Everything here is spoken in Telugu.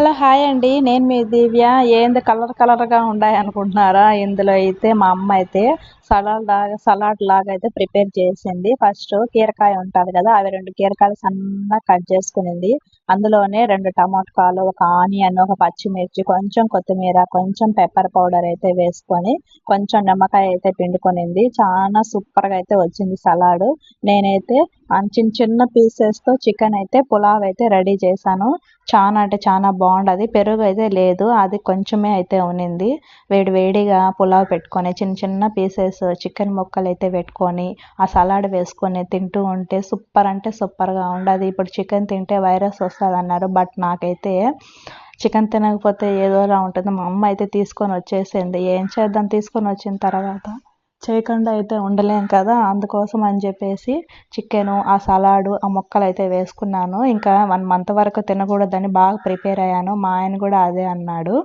హలో హాయ్ అండి. నేను మీ దివ్య. ఏంది కలర్ కలర్గా ఉన్నాయి అనుకుంటున్నారా? ఇందులో అయితే మా అమ్మ అయితే సలాడ్ లాగా సలాడ్ లాగా అయితే ప్రిపేర్ చేసింది. ఫస్ట్ కీరకాయ ఉంటుంది కదా అవి రెండు కీరకాయలు సన్నగా కట్ చేసుకునింది. అందులోనే రెండు టమాటాలు ఒక ఆనియన్ ఒక పచ్చిమిర్చి కొంచెం కొత్తిమీర కొంచెం పెప్పర్ పౌడర్ అయితే వేసుకొని కొంచెం నిమ్మకాయ అయితే పిండుకొనింది. చాలా సూపర్గా అయితే వచ్చింది సలాడ్. నేనైతే చిన్న చిన్న పీసెస్తో చికెన్ అయితే పులావ్ అయితే రెడీ చేశాను. చాలా అంటే చాలా బాగుండదు. పెరుగు అయితే లేదు. అది కొంచెమే అయితే ఉన్నింది వేడి వేడిగా పులావ్ పెట్టుకొని చిన్న చిన్న పీసెస్ చికెన్ ముక్కలు అయితే పెట్టుకొని ఆ సలాడ్ వేసుకొని తింటూ ఉంటే సూపర్ అంటే సూపర్గా ఉండదు. ఇప్పుడు చికెన్ తింటే వైరస్ వస్తుంది. అన్నారు బట్ నాకైతే చికెన్ తినకపోతే ఏదోలా ఉంటుంది. మా అమ్మ అయితే తీసుకొని వచ్చేసింది. ఏం చేద్దాం? తీసుకొని వచ్చిన తర్వాత చేయకుండా అయితే ఉండలేం కదా. అందుకోసం అని చెప్పేసి చికెను ఆ సలాడు ఆ ముక్కలు అయితే వేసుకున్నాను. ఇంకా వన్ మంత్ వరకు తినకూడదని బాగా ప్రిపేర్ అయ్యాను. మా ఆయన కూడా అదే అన్నాడు.